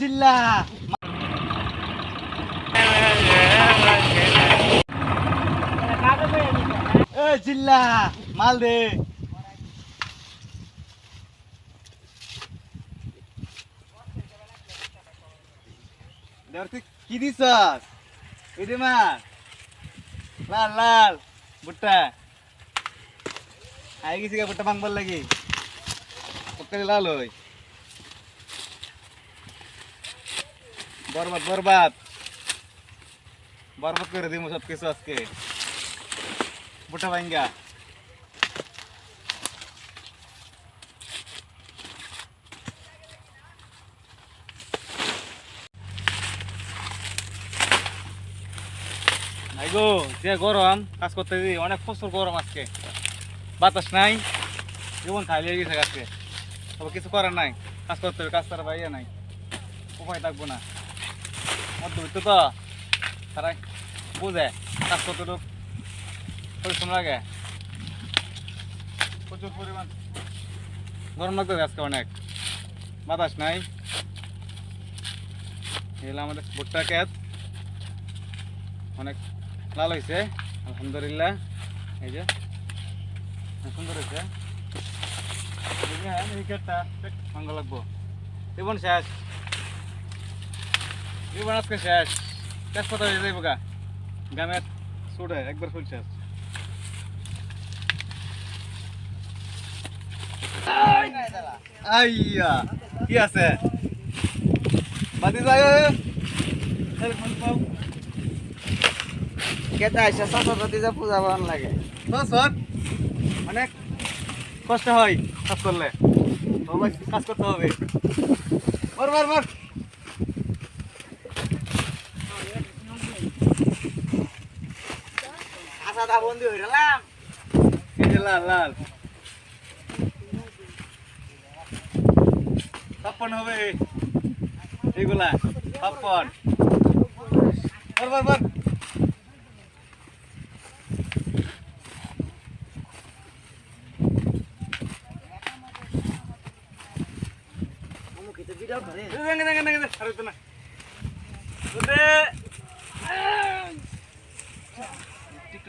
জিল্লা। জিল্লা, মাল দে। কি দিছস? এই দে মাছ। লাল লাল, ভুট্টা। আই গেছি গা ভুট্টা ভাঙবার লাগি। লাল হই। বরবাদ বরবাদ। বরবাদ করে দিমু সব কিছু আজকে। ভুট্টা ভাঙ্গা নাই গো, যে গরম কাজ করতে দিই অনেক প্রচুর গরম আজকে। বাতাস নাই, জীবন খালি হয়ে গেছে আজকে। তবে কিছু করার নাই, কাজ করতে হবে, কাজ তার বাইরে নাই। উপায় থাকব না। মধ্যবিত্ত তো তারা বুঝে কাজ তো পরিশ্রম লাগে। প্রচুর পরিমাণ। গরম লাগবে আজকে অনেক। বাতাস নাই। এগুলো আমাদের ভুট্টা ক্ষেত। অনেক লাল হয়েছে, আলহামদুলিল্লাহ। এই যে সুন্দর হয়েছে। এই ক্ষেতটা ভাঙ্গ লাগবো। জীবন শেষ। জীবন আজকে শেষ। শেষ কথা হয়ে যাইব গা। গ্রামের ছুটে একবার ফুল শেষ। আইয়া কি আছে? বাদি যায় কেটে আসে সরস্বতী যে পূজা পালন লাগে। দশন অনেক কষ্ট হয় কাজ করলে। কাজ করতে হবে। মার মার মার আশাটা বন্দি হয়ে গেলাম এই যে লাল লাল ছাপ্পন হবে এইগুলা ছাপ্পন মার মার মার মুখিতে ভিডিও করে দেখে দেখে দেখে দেখে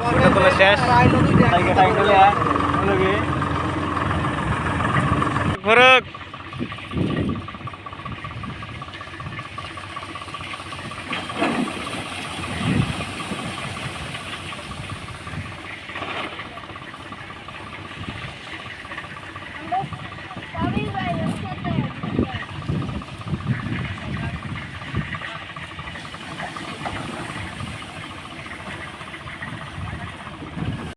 udah proses tarik tarik dulu ya. Lagi buruk.